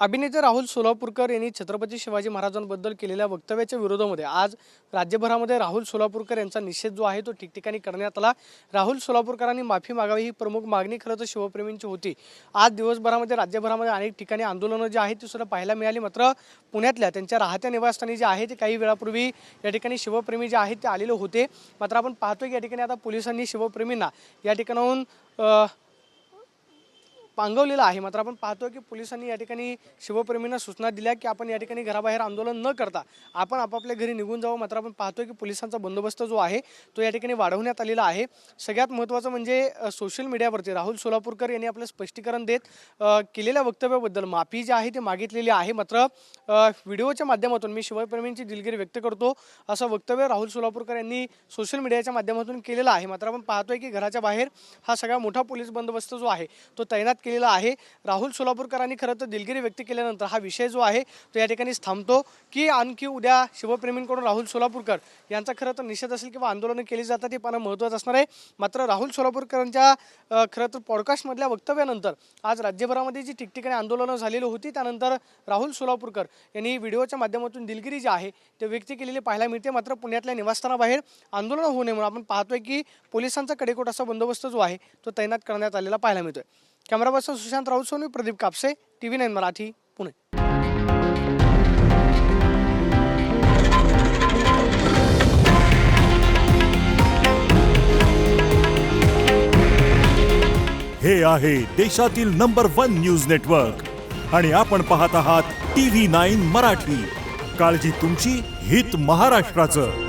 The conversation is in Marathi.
अभिनेते राहुल सोलापूरकर यांनी छत्रपती शिवाजी महाराजांबद्दल केलेल्या वक्तव्याच्या विरोधामध्ये आज राज्यभरामध्ये राहुल सोलापूरकर यांचा निषेध जो आहे तो ठिकठिकाणी करण्यात आला. राहुल सोलापूरकरांनी माफी मागावी ही प्रमुख मागणी खरं तर शिवप्रेमींची होती. आज दिवसभरामध्ये राज्यभरामध्ये अनेक ठिकाणी आंदोलनं जी आहेत ती सुद्धा पाहायला मिळाली. मात्र पुण्यातल्या त्यांच्या राहत्या निवासस्थानी जे आहे ते काही वेळापूर्वी या ठिकाणी शिवप्रेमी जे आहेत ते आलेले होते. मात्र आपण पाहतोय की या ठिकाणी आता पोलिसांनी शिवप्रेमींना या ठिकाणाहून पांगवलेलं आहे. मात्र आपण पाहतो की पोलिसांनी या ठिकाणी शिवप्रेमींना सूचना दिल्या की आपण या ठिकाणी घराबाहेर आंदोलन न करता आपण आपापल्या घरी निघून जावं. मात्र आपण पाहतोय की पोलिसांचा बंदोबस्त जो आहे तो या ठिकाणी वाढवण्यात आलेला आहे. सगळ्यात महत्त्वाचं म्हणजे सोशल मीडियावरती राहुल सोलापूरकर यांनी आपलं स्पष्टीकरण देत केलेल्या वक्तव्याबद्दल माफी जी आहे ती मागितलेली आहे. मात्र व्हिडिओच्या माध्यमातून मी शिवप्रेमींची दिलगिरी व्यक्त करतो. असं वक्तव्य राहुल सोलापूरकर यांनी सोशल मीडियाच्या माध्यमातून केलेलं आहे. मात्र आपण पाहतोय की घराच्या बाहेर हा सगळा मोठा पोलीस बंदोबस्त जो आहे तो तैनात केलेला आहे. राहुल सोलापूरकरांनी खरं तर दिलगिरी व्यक्त केल्यानंतर हा विषय जो आहे तो या ठिकाणी थांबतो की आणखी उद्या शिवप्रेमींकडून राहुल सोलापूरकर यांचा खरं तर निषेध असेल किंवा आंदोलनं केली जातात हे पाहणं महत्त्वाचं असणार आहे. मात्र राहुल सोलापूरकरांच्या खरं तर पॉडकास्टमधल्या वक्तव्यानंतर आज राज्यभरामध्ये जी ठिकठिकाणी आंदोलनं झालेली होती त्यानंतर राहुल सोलापूरकर यांनी व्हिडिओच्या माध्यमातून दिलगिरी जी आहे ते व्यक्त केलेली पाहायला मिळते. मात्र पुण्यातल्या निवासस्थानाबाहेर आंदोलनं होऊ नये म्हणून आपण पाहतोय की पोलिसांचा कडेकोट असा बंदोबस्त जो आहे तो तैनात करण्यात आलेला पाहायला मिळतोय. Camera person Sushant Raut Soni Pradeep Kapse T V nine Marathi Pune. हे आहे देशातील नंबर वन न्यूज नेटवर्क आणि आपण पाहत आहात टी व्ही नाईन मराठी. काळजी तुमची हित महाराष्ट्राचं.